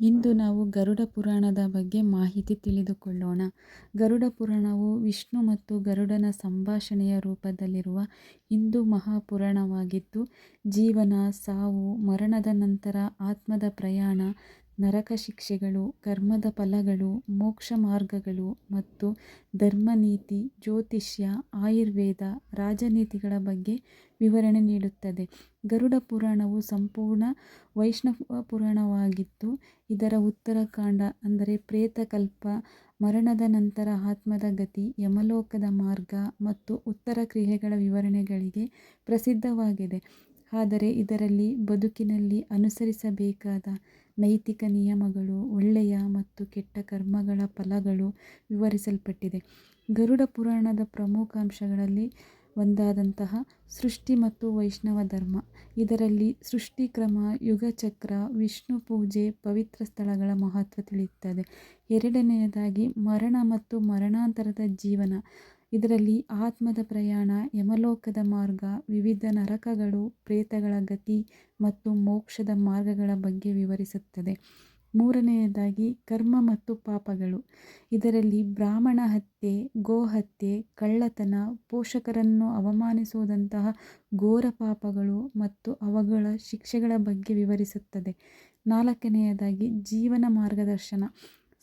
ಇಂದು ನಾವು ಗರುಡ ಪುರಾಣದ ಬಗ್ಗೆ ಮಾಹಿತಿ ತಿಳಿದುಕೊಳ್ಳೋಣ. ಗರುಡ ಪುರಾಣವು ವಿಷ್ಣು ಮತ್ತು ಗರುಡನ ಸಂಭಾಷಣೆಯ ರೂಪದಲ್ಲಿರುವ ಹಿಂದೂ ಮಹಾಪುರಾಣವಾಗಿದ್ದು, ಜೀವನ, ಸಾವು, ಮರಣದ ನಂತರ ಆತ್ಮದ ಪ್ರಯಾಣ ನರಕ ಶಿಕ್ಷೆಗಳು, ಕರ್ಮದ ಫಲಗಳು, ಮೋಕ್ಷ ಮಾರ್ಗಗಳು ಮತ್ತು ಧರ್ಮನೀತಿ ಜ್ಯೋತಿಷ್ಯ, ಆಯುರ್ವೇದ, ರಾಜನೀತಿಗಳ ಬಗ್ಗೆ ವಿವರಣೆ ನೀಡುತ್ತದೆ. ಗರುಡ ಪುರಾಣವು ಸಂಪೂರ್ಣ ವೈಷ್ಣವ ಪುರಾಣವಾಗಿದ್ದು ಇದರ ಉತ್ತರಕಾಂಡ ಅಂದರೆ ಪ್ರೇತಕಲ್ಪ ಮರಣದ ನಂತರ ಆತ್ಮದ ಗತಿ, ಯಮಲೋಕದ ಮಾರ್ಗ ಮತ್ತು ಉತ್ತರ ಕ್ರಿಯೆಗಳ ವಿವರಣೆಗಳಿಗೆ ಪ್ರಸಿದ್ಧವಾಗಿದೆ. ಆದರೆ ಇದರಲ್ಲಿ ಬದುಕಿನಲ್ಲಿ ಅನುಸರಿಸಬೇಕಾದ ನೈತಿಕ ನಿಯಮಗಳು, ಒಳ್ಳೆಯ ಮತ್ತು ಕೆಟ್ಟ ಕರ್ಮಗಳ ಫಲಗಳು ವಿವರಿಸಲ್ಪಟ್ಟಿದೆ. ಗರುಡ ಪುರಾಣದ ಪ್ರಮುಖ ಅಂಶಗಳಲ್ಲಿ ಒಂದಾದಂತಹ ಸೃಷ್ಟಿ ಮತ್ತು ವೈಷ್ಣವ ಧರ್ಮ. ಇದರಲ್ಲಿ ಸೃಷ್ಟಿಕ್ರಮ ಯುಗಚಕ್ರ ವಿಷ್ಣು ಪೂಜೆ, ಪವಿತ್ರ ಸ್ಥಳಗಳ ಮಹತ್ವ ತಿಳಿಯುತ್ತದೆ. ಎರಡನೆಯದಾಗಿ ಮರಣ ಮತ್ತು ಮರಣಾಂತರದ ಜೀವನ. ಇದರಲ್ಲಿ ಆತ್ಮದ ಪ್ರಯಾಣ, ಯಮಲೋಕದ ಮಾರ್ಗ, ವಿವಿಧ ನರಕಗಳು, ಪ್ರೇತಗಳ ಗತಿ ಮತ್ತು ಮೋಕ್ಷದ ಮಾರ್ಗಗಳ ಬಗ್ಗೆ ವಿವರಿಸುತ್ತದೆ. ಮೂರನೆಯದಾಗಿ, ಕರ್ಮ ಮತ್ತು ಪಾಪಗಳು. ಇದರಲ್ಲಿ ಬ್ರಾಹ್ಮಣ ಹತ್ಯೆ ಗೋಹತ್ಯೆ ಕಳ್ಳತನ, ಪೋಷಕರನ್ನು ಅವಮಾನಿಸುವುದಂತಹ ಘೋರ ಪಾಪಗಳು ಮತ್ತು ಅವುಗಳ ಶಿಕ್ಷೆಗಳ ಬಗ್ಗೆ ವಿವರಿಸುತ್ತದೆ. ನಾಲ್ಕನೆಯದಾಗಿ, ಜೀವನ ಮಾರ್ಗದರ್ಶನ.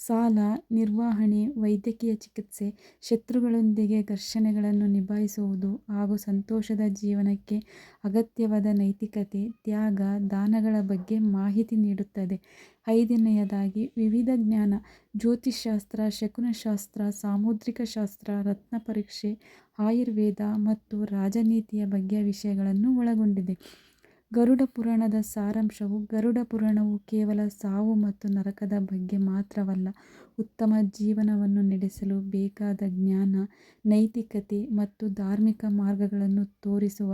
ಸಾಲ, ನಿರ್ವಹಣೆ, ವೈದ್ಯಕೀಯ ಚಿಕಿತ್ಸೆ, ಶತ್ರುಗಳೊಂದಿಗೆ ಘರ್ಷಣೆಗಳನ್ನು ನಿಭಾಯಿಸುವುದು ಹಾಗೂ ಸಂತೋಷದ ಜೀವನಕ್ಕೆ ಅಗತ್ಯವಾದ ನೈತಿಕತೆ, ತ್ಯಾಗ, ದಾನಗಳ ಬಗ್ಗೆ ಮಾಹಿತಿ ನೀಡುತ್ತದೆ. ಐದನೆಯದಾಗಿ, ವಿವಿಧ ಜ್ಞಾನ ಜ್ಯೋತಿಷ್ಯಶಾಸ್ತ್ರ ಶಕುನಶಾಸ್ತ್ರ, ಸಾಮುದ್ರಿಕ ಶಾಸ್ತ್ರ, ರತ್ನ ಪರೀಕ್ಷೆ, ಆಯುರ್ವೇದ ಮತ್ತು ರಾಜನೀತಿಯ ಬಗ್ಗೆ ವಿಷಯಗಳನ್ನು ಒಳಗೊಂಡಿದೆ. ಗರುಡ ಪುರಾಣದ ಸಾರಾಂಶವು ಗರುಡ ಪುರಾಣವು ಕೇವಲ ಸಾವು ಮತ್ತು ನರಕದ ಬಗ್ಗೆ ಮಾತ್ರವಲ್ಲ. ಉತ್ತಮ ಜೀವನವನ್ನು ನಡೆಸಲು ಬೇಕಾದ ಜ್ಞಾನ, ನೈತಿಕತೆ ಮತ್ತು ಧಾರ್ಮಿಕ ಮಾರ್ಗಗಳನ್ನು ತೋರಿಸುವ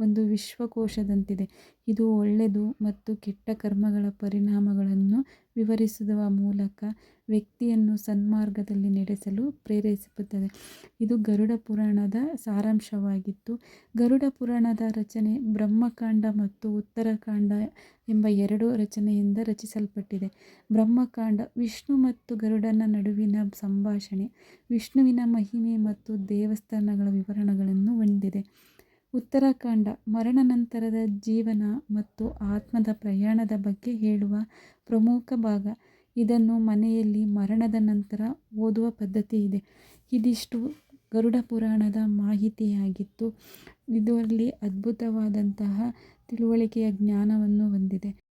ಒಂದು ವಿಶ್ವಕೋಶದಂತಿದೆ. ಇದು ಒಳ್ಳೆಯದು ಮತ್ತು ಕೆಟ್ಟ ಕರ್ಮಗಳ ಪರಿಣಾಮಗಳನ್ನು ವಿವರಿಸುವ ಮೂಲಕ ವ್ಯಕ್ತಿಯನ್ನು ಸನ್ಮಾರ್ಗದಲ್ಲಿ ನಡೆಸಲು ಪ್ರೇರೇಪಿಸುತ್ತದೆ. ಇದು ಗರುಡ ಪುರಾಣದ ಸಾರಾಂಶವಾಗಿತ್ತು. ಗರುಡ ಪುರಾಣದ ರಚನೆ ಬ್ರಹ್ಮಕಾಂಡ ಮತ್ತು ಉತ್ತರಕಾಂಡ ಎಂಬ ಎರಡು ರಚನೆಯಿಂದ ರಚಿಸಲ್ಪಟ್ಟಿದೆ. ಬ್ರಹ್ಮಕಾಂಡ ವಿಷ್ಣು ಮತ್ತು ಗರುಡನ ನಡುವಿನ ಸಂಭಾಷಣೆ, ವಿಷ್ಣುವಿನ ಮಹಿಮೆ ಮತ್ತು ದೇವಸ್ಥಾನಗಳ ವಿವರಣೆಗಳನ್ನು ಹೊಂದಿದೆ. ಉತ್ತರಾಖಂಡ, ಮರಣ ನಂತರದ ಜೀವನ ಮತ್ತು ಆತ್ಮದ ಪ್ರಯಾಣದ ಬಗ್ಗೆ ಹೇಳುವ ಪ್ರಮುಖ ಭಾಗ. ಇದನ್ನು ಮನೆಯಲ್ಲಿ ಮರಣದ ನಂತರ ಓದುವ ಪದ್ಧತಿ ಇದೆ. ಇದಿಷ್ಟು ಗರುಡ ಪುರಾಣದ ಮಾಹಿತಿಯಾಗಿತ್ತು. ಇದರಲ್ಲಿ ಅದ್ಭುತವಾದಂತಹ ತಿಳುವಳಿಕೆಯ ಜ್ಞಾನವನ್ನು ಹೊಂದಿದೆ.